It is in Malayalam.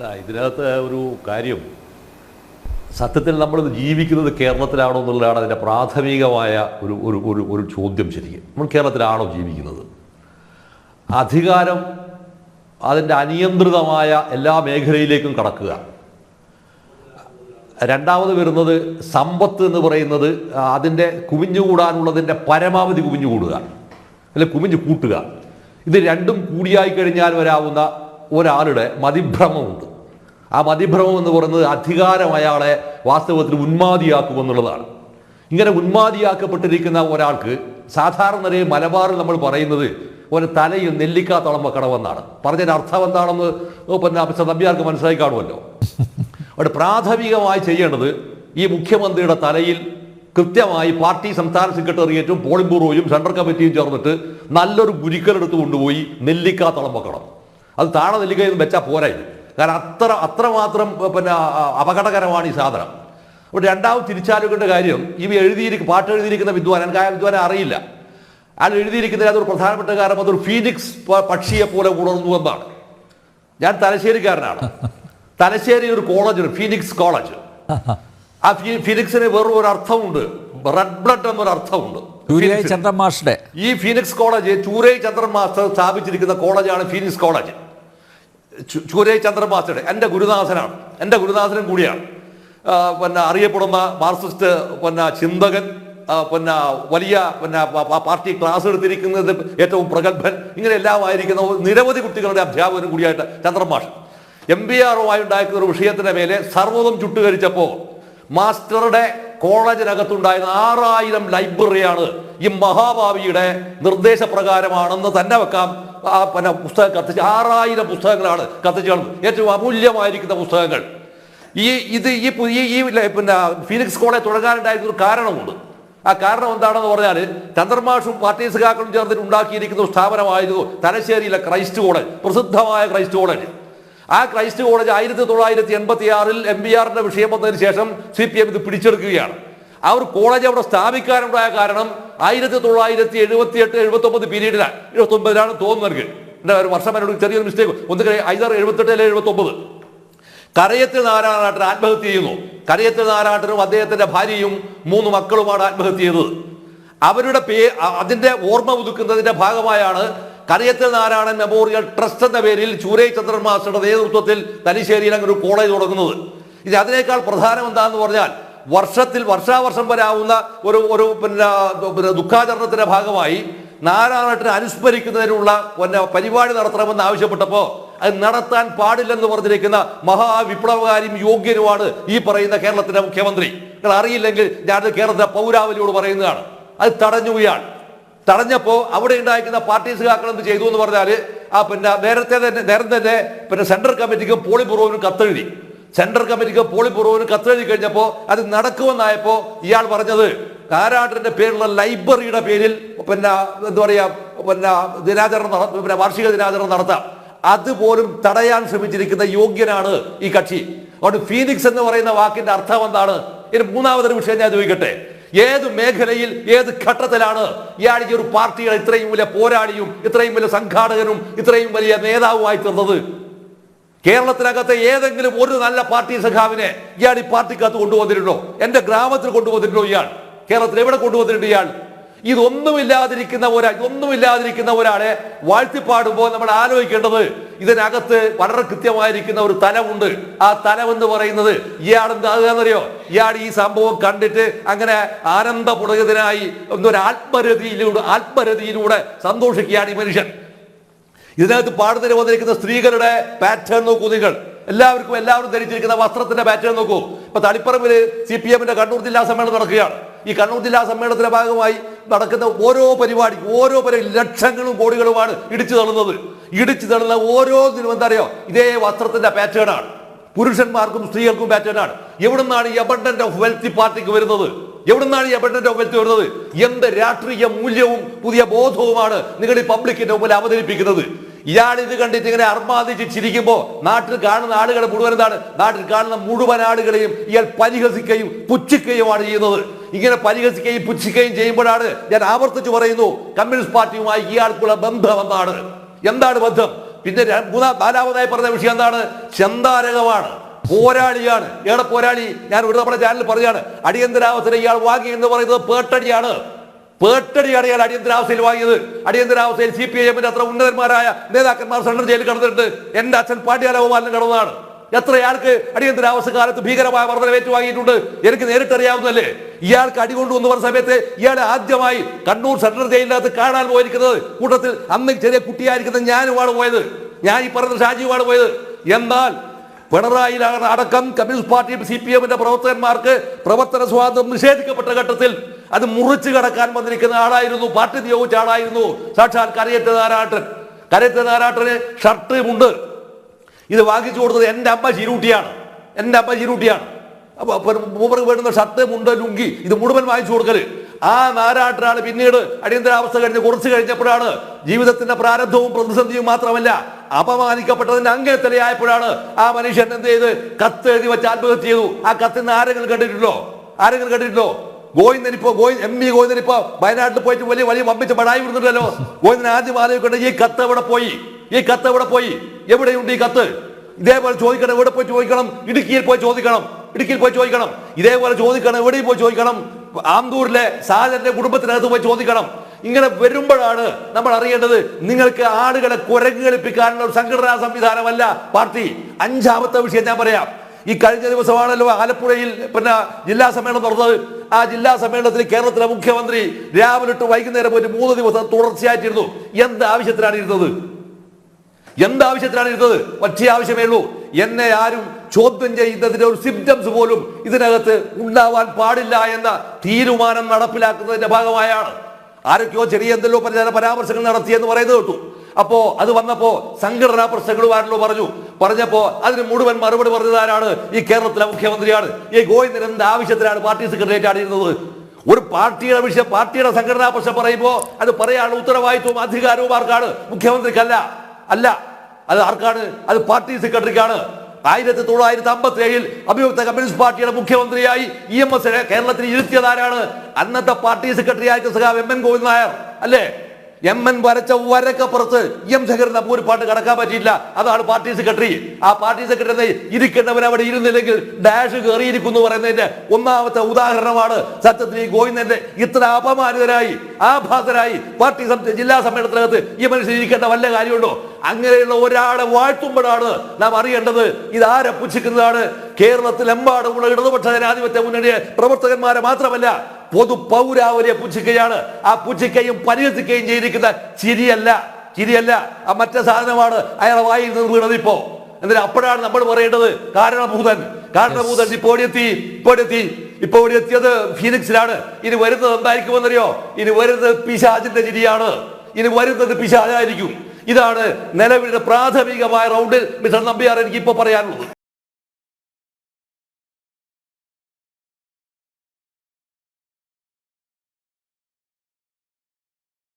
അല്ല ഇതിനകത്ത് ഒരു കാര്യം. സത്യത്തിൽ നമ്മൾ ജീവിക്കുന്നത് കേരളത്തിലാണോ എന്നുള്ളതാണ് അതിന്റെ പ്രാഥമികമായ ഒരു ഒരു ഒരു ഒരു ചോദ്യം ശരിക്കും. നമ്മൾ കേരളത്തിലാണോ ജീവിക്കുന്നത്? അധികാരം അതിന്റെ അനിയന്ത്രിതമായ എല്ലാ മേഖലയിലേക്കും കടക്കുക. രണ്ടാമത് വരുന്നത് സമ്പത്ത് എന്ന് പറയുന്നത് അതിന്റെ കുമിഞ്ഞുകൂടാനുള്ളതിന്റെ പരമാവധി കുമിഞ്ഞുകൂടുക. അല്ലെ കുമിഞ്ഞു കൂട്ടുക ഇത് രണ്ടും കൂടിയായി കഴിഞ്ഞാൽ വരാവുന്ന ഒരാളുടെ മതിഭ്രമമുണ്ട്. ആ മതിഭ്രമം എന്ന് പറയുന്നത് അധികാരം അയാളെ വാസ്തവത്തിൽ ഉന്മാദിയാക്കുമെന്നുള്ളതാണ്. ഇങ്ങനെ ഉന്മാദിയാക്കപ്പെട്ടിരിക്കുന്ന ഒരാൾക്ക് സാധാരണ മലബാറിൽ നമ്മൾ പറയുന്നത് ഒരു തലയിൽ നെല്ലിക്കാത്തോളം തളം വെക്കണമെന്നാണ് പറഞ്ഞതിന്റെ അർത്ഥം എന്താണെന്ന് പിന്നെ നമ്പ്യാർക്ക് മനസ്സിലായി കാണുമല്ലോ. അവിടെ പ്രാഥമികമായി ചെയ്യേണ്ടത് ഈ മുഖ്യമന്ത്രിയുടെ തലയിൽ കൃത്യമായി പാർട്ടി സംസ്ഥാന സെക്രട്ടേറിയറ്റും പോളിംഗ് ബ്യൂറോയും സെൻട്രൽ കമ്മിറ്റിയും ചേർന്നിട്ട് നല്ലൊരു ഗുരുക്കലെടുത്ത് കൊണ്ടുപോയി നെല്ലിക്കാത്തോളം തളം വെക്കണം. അത് താഴെ നെല്ലിക്കയിൽ വെച്ചാൽ പോരായി കാരണം അത്ര അത്രമാത്രം പിന്നെ അപകടകരമാണ് ഈ സാധനം. അപ്പോൾ രണ്ടാമത് തിരിച്ചാലുകളുടെ കാര്യം ഇവ എഴുതിയിരിക്കും പാട്ട് എഴുതിയിരിക്കുന്ന വിദ്വാൻ എനിക്ക് ആ വിദ്വാനെ അറിയില്ല. അയാൾ എഴുതിയിരിക്കുന്നതിൽ അതൊരു പ്രധാനപ്പെട്ട കാരണം അതൊരു ഫീനിക്സ് പക്ഷിയെ പോലെ ഉണർന്നു എന്നാണ്. ഞാൻ തലശ്ശേരിക്കാരനാണ്. തലശ്ശേരി ഒരു കോളേജ് ഫീനിക്സ് കോളേജ്. ആ ഫീ ഫിനിക്സിന് വെറും ഒരു അർത്ഥമുണ്ട്. റെഡ് ബ്ലഡ് എന്നൊരു അർത്ഥമുണ്ട്. ചന്ദ്രൻ മാസ്റ്റർ ഈ Phoenix college Choorai Chandran master സ്ഥാപിച്ചിരിക്കുന്ന കോളേജാണ് ഫീനിക്സ് കോളേജ്. ചൂരൈ ചന്ദ്രൻ മാസ്റ്ററുടെ എന്റെ ഗുരുനാഥനാണ് എന്റെ ഗുരുനാഥനും കൂടിയാണ്. പിന്നെ അറിയപ്പെടുന്ന മാർക്സിസ്റ്റ് പിന്നെ ചിന്തകൻ പിന്നെ വലിയ പിന്നെ പാർട്ടി ക്ലാസ് എടുത്തിരിക്കുന്നത് ഏറ്റവും പ്രഗത്ഭൻ ഇങ്ങനെ എല്ലാം ആയിരിക്കുന്ന നിരവധി കുട്ടികളുടെ അധ്യാപകനും കൂടിയായിട്ട് ചന്ദ്രൻ മാഷ് എം ബി ആറുമായി ഉണ്ടാക്കുന്ന ഒരു വിഷയത്തിന്റെ മേലെ സർവതും ചുട്ടുകരിച്ചപ്പോൾ മാസ്റ്ററുടെ കോളേജിനകത്തുണ്ടായിരുന്ന ആറായിരം ലൈബ്രറിയാണ് ഈ മഹാഭാവിയുടെ നിർദ്ദേശപ്രകാരമാണെന്ന് തന്നെ വെക്കാം. ആ പിന്നെ പുസ്തകം കത്തിച്ച് ആറായിരം പുസ്തകങ്ങളാണ് കത്തിച്ച് കളഞ്ഞത്. ഏറ്റവും അമൂല്യമായിരിക്കുന്ന പുസ്തകങ്ങൾ. ഈ ഇത് ഈ ഈ പിന്നെ ഫീനിക്സ് കോളേജ് തുടങ്ങാനുണ്ടായിരുന്ന ഒരു കാരണമുണ്ട്. ആ കാരണം എന്താണെന്ന് പറഞ്ഞാൽ ചന്ദ്രമാഷും പാർട്ടി സഖാക്കളും ചേർന്നിട്ട് ഉണ്ടാക്കിയിരിക്കുന്ന സ്ഥാപനമായിരുന്നു തലശ്ശേരിയിലെ ക്രൈസ്റ്റ് കോളേജ് പ്രസിദ്ധമായ ക്രൈസ്റ്റ് കോളേജ്. ആ ക്രൈസ്റ്റ് കോളേജ് ആയിരത്തി തൊള്ളായിരത്തി എൺപത്തി ആറിൽ എം ബി ആറിന്റെ വിഷയം വന്നതിന് ശേഷം സി പി എം ഇത് പിടിച്ചെടുക്കുകയാണ്. ഒരു കോളേജ് അവിടെ സ്ഥാപിക്കാനുണ്ടായ കാരണം ആയിരത്തി തൊള്ളായിരത്തി എഴുപത്തി എട്ട് എഴുപത്തി ഒമ്പത് പീരീഡിലാണ്. എഴുപത്തി ഒമ്പതിലാണ് തോന്നുന്നത് എനിക്ക്. എന്റെ ഒരു വർഷം എന്നോട് ചെറിയൊരു മിസ്റ്റേക്ക് ഒന്ന് ഐതർ എഴുപത്തെട്ട് അല്ലെങ്കിൽ എഴുപത്തി ഒമ്പത് കരയത്തിൽ നാരായണാട്ടൻ ആത്മഹത്യ ചെയ്യുന്നു. കരയത്തിൽ നാരായണനും അദ്ദേഹത്തിന്റെ ഭാര്യയും മൂന്ന് മക്കളുമാണ് ആത്മഹത്യ ചെയ്തത്. അവരുടെ പേ അതിന്റെ ഓർമ്മ പുതുക്കുന്നതിന്റെ ഭാഗമായാണ് കരയത്തിൽ നാരായണൻ മെമ്മോറിയൽ ട്രസ്റ്റ് എന്ന പേരിൽ ചൂരൈ ചന്ദ്രൻ മാസ്റ്ററുടെ നേതൃത്വത്തിൽ തലശ്ശേരിയിൽ അങ്ങനെ ഒരു കോളേജ് തുടങ്ങുന്നത്. ഇത് അതിനേക്കാൾ പ്രധാനം എന്താണെന്ന് പറഞ്ഞാൽ വർഷത്തിൽ വർഷാവർഷം വരാവുന്ന ഒരു ഒരു പിന്നെ ദുഃഖാചരണത്തിന്റെ ഭാഗമായി നാരായണത്തിനെ അനുസ്മരിക്കുന്നതിനുള്ള പിന്നെ പരിപാടി നടത്തണമെന്ന് ആവശ്യപ്പെട്ടപ്പോൾ അത് നടത്താൻ പാടില്ലെന്ന് പറഞ്ഞിരിക്കുന്ന മഹാവിപ്ലവകാരിയും യോഗ്യനുമാണ് ഈ പറയുന്ന കേരളത്തിന്റെ മുഖ്യമന്ത്രി. നിങ്ങൾ അറിയില്ലെങ്കിൽ ഞാൻ കേരളത്തിലെ പൗരാവലിയോട് പറയുന്നതാണ്. അത് തടഞ്ഞു ഇയാൾ തടഞ്ഞപ്പോ അവിടെ ഉണ്ടായിരിക്കുന്ന പാർട്ടി സഖാക്കൾ എന്ത് ചെയ്തു എന്ന് പറഞ്ഞാൽ ആ പിന്നെ നേരത്തെ തന്നെ നേരത്തെ തന്നെ പിന്നെ സെൻട്രൽ കമ്മിറ്റിക്കും പോളി ബ്യൂറോവിനും കത്തെഴുതി. സെൻട്രൽ കമ്മിറ്റിക്ക് പോളിപ്പുറവിന് കത്തെഴുതി കഴിഞ്ഞപ്പോൾ അത് നടക്കുമെന്നായപ്പോൾ ഇയാൾ പറഞ്ഞത്. കാരാട്ടിന്റെ പേരിലുള്ള ലൈബ്രറിയുടെ പേരിൽ പിന്നെ എന്താ പറയാ പിന്നെ ദിനാചരണം പിന്നെ വാർഷിക ദിനാചരണം നടത്താം. അതുപോലും തടയാൻ ശ്രമിച്ചിരിക്കുന്ന യോഗ്യനാണ് ഈ കക്ഷി. അതുകൊണ്ട് ഫീനിക്സ് എന്ന് പറയുന്ന വാക്കിന്റെ അർത്ഥം എന്താണ്? ഇനി മൂന്നാമതൊരു വിഷയം ഞാൻ ചോദിക്കട്ടെ. ഏത് മേഖലയിൽ ഏത് ഘട്ടത്തിലാണ് ഇയാൾ ഈ ഒരു പാർട്ടികൾ ഇത്രയും വലിയ പോരാളിയും ഇത്രയും വലിയ സംഘാടകനും ഇത്രയും വലിയ നേതാവുമായി തീർന്നത്? കേരളത്തിനകത്തെ ഏതെങ്കിലും ഒരു നല്ല പാർട്ടി സഖാവിനെ ഇയാൾ ഈ പാർട്ടിക്കകത്ത് കൊണ്ടുവന്നിട്ടുണ്ടോ? എന്റെ ഗ്രാമത്തിൽ കൊണ്ടുവന്നിട്ടുണ്ടോ ഇയാൾ? കേരളത്തിൽ എവിടെ കൊണ്ടുവന്നിട്ടുണ്ട് ഇയാൾ? ഇതൊന്നുമില്ലാതിരിക്കുന്ന ഒരാൾ ഇതൊന്നുമില്ലാതിരിക്കുന്ന ഒരാളെ വാഴ്ത്തിപ്പാടുമ്പോൾ നമ്മൾ ആലോചിക്കേണ്ടത് ഇതിനകത്ത് വളരെ കൃത്യമായിരിക്കുന്ന ഒരു തലമുണ്ട്. ആ തലം എന്ന് പറയുന്നത് ഇയാൾ എന്താകുകയെന്നറിയോ ഇയാൾ ഈ സംഭവം കണ്ടിട്ട് അങ്ങനെ ആനന്ദപുടകത്തിനായി ഒരു ആത്മരതിയിലൂടെ ആത്മരതിയിലൂടെ സന്തോഷിക്കുകയാണ് ഈ മനുഷ്യൻ. ഇതിനകത്ത് പാടുന്നതിന് വന്നിരിക്കുന്ന സ്ത്രീകളുടെ പാറ്റേൺ നോക്കൂ നിങ്ങൾ. എല്ലാവർക്കും എല്ലാവരും ധരിച്ചിരിക്കുന്ന വസ്ത്രത്തിന്റെ പാറ്റേൺ നോക്കൂ. ഇപ്പൊ തളിപ്പറമ്പിൽ സി പി എമ്മിന്റെ കണ്ണൂർ ജില്ലാ സമ്മേളനം നടക്കുകയാണ്. ഈ കണ്ണൂർ ജില്ലാ സമ്മേളനത്തിന്റെ ഭാഗമായി നടക്കുന്ന ഓരോ പരിപാടി ഓരോ പരി ലക്ഷങ്ങളും കോടികളുമാണ് ഇടിച്ചു തള്ളുന്നത്. ഇടിച്ചു തള്ളുന്ന ഓരോ ദിനവും എന്താ അറിയോ? ഇതേ വസ്ത്രത്തിന്റെ പാറ്റേൺ ആണ്. പുരുഷന്മാർക്കും സ്ത്രീകൾക്കും പാറ്റേൺ ആണ്. എവിടുന്നാണ് ഈ അബണ്ടന്റ് ഓഫ് വെൽത്തി പാർട്ടിക്ക് വരുന്നത്? എവിടുന്നാണ് ഈ അബണ്ടന്റ് ഒക്കെ വരുന്നത്? എന്ത് രാഷ്ട്രീയ മൂല്യവും പുതിയ ബോധവുമാണ് നിങ്ങൾ ഈ പബ്ലിക്കിന്റെ മുമ്പിൽ അവതരിപ്പിക്കുന്നത്. ഇയാൾ ഇത് കണ്ടിട്ട് ഇങ്ങനെ അർമാദിച്ച് ചിരിക്കുമ്പോൾ നാട്ടിൽ കാണുന്ന ആളുകൾ മുഴുവൻ എന്താണ്? നാട്ടിൽ കാണുന്ന മുഴുവൻ ആളുകളെയും ഇയാൾ പരിഹസിക്കുകയും പുച്ഛിക്കുകയുമാണ് ചെയ്യുന്നത്. ഇങ്ങനെ പരിഹസിക്കുകയും പുച്ഛിക്കുകയും ചെയ്യുമ്പോഴാണ് ഞാൻ ആവർത്തിച്ച് പറയുന്നു കമ്മ്യൂണിസ്റ്റ് പാർട്ടിയുമായി ഇയാൾക്കുള്ള ബന്ധം എന്താണ്? എന്താണ് ബന്ധം? പിന്നെ മൂന്നാം നാലാമതായി പറഞ്ഞ വിഷയം എന്താണ്? ചന്താരകമാണ് പോരാളിയാണ്. ഇയാളെ പോരാളി. ഞാൻ ഒരു നമ്മുടെ ചാനലിൽ പറയുകയാണ് അടിയന്തരാവസ്ഥ ഇയാൾ വാങ്ങി എന്ന് പറയുന്നത് പേട്ടടിയാണ്. പേട്ടടിയാണ് ഇയാൾ അടിയന്തരാവസ്ഥയിൽ വാങ്ങിയത്. അടിയന്തരാവസ്ഥയിൽ സി പി ഐ എമ്മിന്റെ അത്ര ഉന്നതന്മാരായ നേതാക്കന്മാർ സെൻട്രൽ ജയിലിൽ കടന്നിട്ടുണ്ട്. എന്റെ അച്ഛൻ പാണ്ഡ്യാലഗോപാലൻ കടന്നതാണ്. എത്രയാൾക്ക് അടിയന്തരാവസ്ഥ കാലത്ത് ഭീകരമായ വർധന ഏറ്റുവാങ്ങിയിട്ടുണ്ട്? എനിക്ക് നേരിട്ടറിയാവുന്നല്ലേ ഇയാൾക്ക് അടികൊണ്ടുവന്ന് പറഞ്ഞ സമയത്ത് ഇയാളെ ആദ്യമായി കണ്ണൂർ സെൻട്രൽ ജയിലിനകത്ത് കാണാൻ പോയിരിക്കുന്നത് കൂട്ടത്തിൽ അന്ന് ചെറിയ കുട്ടിയായിരിക്കുന്ന ഞാനുമാണ് പോയത്. ഞാൻ ഈ പറഞ്ഞ ഷാജിയുമാണ് പോയത്. എന്നാൽ പിണറായി അടക്കം കമ്മ്യൂണിസ്റ്റ് പാർട്ടി സി പി എമ്മിന്റെ പ്രവർത്തകന്മാർക്ക് പ്രവർത്തന സ്വാതന്ത്ര്യം നിഷേധിക്കപ്പെട്ട ഘട്ടത്തിൽ അത് മുറിച്ചു കടക്കാൻ വന്നിരിക്കുന്ന ആളായിരുന്നു. പാർട്ടി നിയോഗിച്ച ആളായിരുന്നു. സാക്ഷാൽ കരയറ്റ നാരാട്ടൻ കരയറ്റ നാരാട്ടന് ഷർട്ട് ഉണ്ട് ഇത് വാങ്ങിച്ചു കൊടുത്തത് എന്റെ അമ്മ ചിരൂട്ടിയാണ് എന്റെ അമ്മ ചിരൂട്ടിയാണ് അപ്പൊ മൂപ്പർക്ക് വേണ്ടുന്ന ഷർട്ട് മുണ്ട് ലുങ്കി ഇത് മുഴുവൻ വാങ്ങിച്ചു കൊടുക്കൽ. ആ നാരാട്ടനാണ് പിന്നീട് അടിയന്തരാവസ്ഥ കഴിഞ്ഞ് കുറച്ച് കഴിഞ്ഞപ്പോഴാണ് ജീവിതത്തിന്റെ പ്രാരബ്ധവും പ്രതിസന്ധിയും മാത്രമല്ല അപമാനിക്കപ്പെട്ടതിന്റെ അംഗത്തലയായപ്പോഴാണ് ആ മനുഷ്യൻ എന്ത് ചെയ്ത്? കത്ത് എഴുതി വെച്ച് ആത്മഹത്യ ചെയ്തു. ആ കത്തിന് ആരെങ്കിലും കണ്ടിട്ടുണ്ടോ? ആരെങ്കിലും കണ്ടിട്ടുണ്ടോ? ഗോവിന്ദൻ ഗോയി എം വി ഗോവിന്ദൻ ഇപ്പോ വയനാട്ടിൽ പോയിട്ട് വലിയ വലിയ വമ്പിച്ച് പടായി വിടുന്നുണ്ടല്ലോ ഗോവിന്ദൻ ആദ്യം ആലോചിക്കേണ്ട ഈ കത്ത് എവിടെ പോയി? ഈ കത്ത് എവിടെ പോയി? എവിടെയുണ്ട് ഈ കത്ത്? ഇതേപോലെ ചോദിക്കണം എവിടെ പോയി ചോദിക്കണം? ഇടുക്കിയിൽ പോയി ചോദിക്കണം. ഇടുക്കിയിൽ പോയി ചോദിക്കണം. ഇതേപോലെ ചോദിക്കണം എവിടെയും പോയി ചോദിക്കണം. ആന്തൂരിലെ സാജന്റെ കുടുംബത്തിനകത്ത് പോയി ചോദിക്കണം. ഇങ്ങനെ വരുമ്പോഴാണ് നമ്മൾ അറിയേണ്ടത് നിങ്ങൾക്ക് ആളുകളെ കുരങ്ങുകളിപ്പിക്കാനുള്ള ഒരു സംഘടനാ സംവിധാനമല്ല പാർട്ടി. അഞ്ചാമത്തെ വിഷയം ഞാൻ പറയാം. ഈ കഴിഞ്ഞ ദിവസമാണല്ലോ ആലപ്പുഴയിൽ പിന്നെ ജില്ലാ സമ്മേളനം നടന്നത്. ആ ജില്ലാ സമ്മേളനത്തിൽ കേരളത്തിലെ മുഖ്യമന്ത്രി രാവിലെ തൊട്ട് വൈകുന്നേരം പോയിട്ട് മൂന്ന് ദിവസം തുടർച്ചയായിട്ടിരുന്നു. എന്ത് ആവശ്യത്തിനാണ് ഇരുന്നത്? എന്താവശ്യത്തിനാണ് ഇരുന്നത്? ഒറ്റ ആവശ്യമേ ഉള്ളൂ. എന്നെ ആരും ചോദ്യം ചെയ്യുന്നതിന്റെ ഒരു സിംറ്റംസ് പോലും ഇതിനകത്ത് ഉണ്ടാവാൻ പാടില്ല എന്ന തീരുമാനം നടപ്പിലാക്കുന്നതിന്റെ ഭാഗമായാണ്. ആരൊക്കെയോ ചെറിയ എന്തെല്ലോ പല പരാമർശങ്ങൾ നടത്തിയെന്ന് പറയുന്നത് കേട്ടു. അപ്പോ അത് വന്നപ്പോ സംഘടനാ പ്രശ്നങ്ങളുമാരല്ലോ പറഞ്ഞു. പറഞ്ഞപ്പോ അതിന് മുഴുവൻ മറുപടി പറഞ്ഞതാരാണ് ഈ കേരളത്തിലെ മുഖ്യമന്ത്രിയാണ്. ഈ ഗോവിന്ദൻ എന്ത് ആവശ്യത്തിലാണ് പാർട്ടി സെക്രട്ടേറിയറ്റ് ആടിയിരുന്നത്? ഒരു പാർട്ടിയുടെ വിഷയം പാർട്ടിയുടെ സംഘടനാ പ്രശ്നം പറയുമ്പോൾ അത് പറയാനുള്ള ഉത്തരവാദിത്വവും അധികാരവും ആർക്കാണ് മുഖ്യമന്ത്രിക്കല്ല. അല്ല. അത് ആർക്കാണ്? അത് പാർട്ടി സെക്രട്ടറിക്കാണ്. ആയിരത്തി തൊള്ളായിരത്തി അമ്പത്തി ഏഴിൽ അഭിയുക്ത കമ്മ്യൂണിസ്റ്റ് പാർട്ടിയുടെ മുഖ്യമന്ത്രിയായി ഇ എം എസ് കേരളത്തിൽ ഇരുത്തിയതാരാണ് അന്നത്തെ പാർട്ടി സെക്രട്ടറി ആയിട്ട് സഖാവ് എം എൻ ഗോവിന്ദ് നായർ അല്ലേ? എം എൻ വരച്ച വരക്കപ്പുറത്ത് എം ഒരു പാട്ട് കടക്കാൻ പറ്റിയില്ല അതാണ് പാർട്ടി സെക്രട്ടറി. ആ പാർട്ടി സെക്രട്ടറി ഇരിക്കേണ്ടവൻ അവിടെ ഇരുന്നില്ലെങ്കിൽ ഡാഷ് കയറിയിരിക്കുന്നു പറയുന്നതിന്റെ ഒന്നാമത്തെ ഉദാഹരണമാണ് സത്യത്തിൽ ഈ ഗോവിന്ദന്റെ ഇത്ര അപമാനിതരായി ആഭാസരായി പാർട്ടി ജില്ലാ സമ്മേളനത്തിനകത്ത് ഈ മനുഷ്യൻ ഇരിക്കേണ്ട വല്ല കാര്യമുണ്ടോ? അങ്ങനെയുള്ള ഒരാളെ വാഴ്ത്തുമ്പോഴാണ് നാം അറിയേണ്ടത് ഇതാരെ പുച്ഛിക്കുന്നതാണ്. കേരളത്തിലെമ്പാടുമുള്ള ഇടതുപക്ഷ ജനാധിപത്യ മുന്നണിയെ പ്രവർത്തകന്മാരെ മാത്രമല്ല പൊതു പൗരാവലിയെ പുച്ഛിക്കുകയാണ്. ആ പുച്ഛിക്കുകയും പരിഹസിക്കുകയും ചെയ്തിരിക്കുന്ന ചിരിയല്ല ചിരിയല്ല. ആ മറ്റേ സാധനമാണ് അയാളെ വായിൽ നിന്ന് വീണത് ഇപ്പോ. എന്നിട്ട് അപ്പോഴാണ് നമ്മൾ പറയേണ്ടത് കാരണഭൂതൻ. കാരണഭൂതൻ ഇപ്പോൾ എത്തി ഇപ്പൊ ഇവിടെ എത്തിയത് ഫീനിക്സിലാണ്. ഇനി വരുന്നത് എന്തായിരിക്കുമെന്നറിയോ ഇനി വരുന്നത് പിശാചിന്റെ ചിരിയാണ്. ഇനി വരുന്നത് പിശാചായിരിക്കും. ഇതാണ് നിലവിലെ പ്രാഥമികമായ റൗണ്ടിൽ മിസ്റ്റർ നമ്പിയാർ എനിക്ക് ഇപ്പൊ പറയാനുള്ളത്.